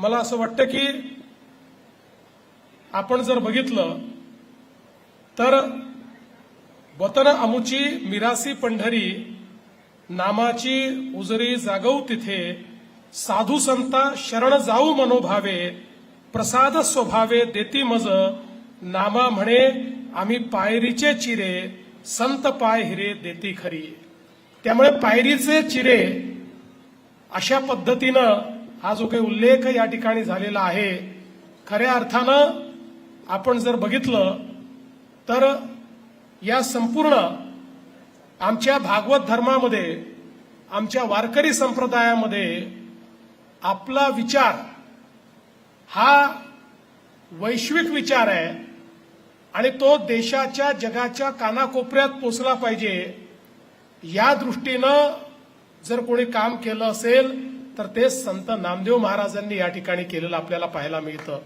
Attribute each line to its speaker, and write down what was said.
Speaker 1: मला असं वाटतं की आपण जर बघितलं तर वतन अमुची मिरासी पंढरी नामाची उजरी जागवू तिथे साधू संता शरण जाऊ मनोभावे प्रसाद स्वभावे देती मज नामा म्हणे आम्ही पायरीचे चिरे संत पाय हिरे देती खरी. त्यामुळे पायरीचे चिरे अशा पद्धतीनं हा जो काही उल्लेख या ठिकाणी झालेला आहे खऱ्या अर्थानं आपण जर बघितलं तर या संपूर्ण आमच्या भागवत धर्मामध्ये आमच्या वारकरी संप्रदायामध्ये आपला विचार हा वैश्विक विचार आहे आणि तो देशाच्या जगाच्या कानाकोपऱ्यात पोचला पाहिजे. या दृष्टीनं जर कोणी काम केलं असेल तर ते संत नामदेव महाराजांनी या ठिकाणी केलेलं आपल्याला पाहायला मिळतं.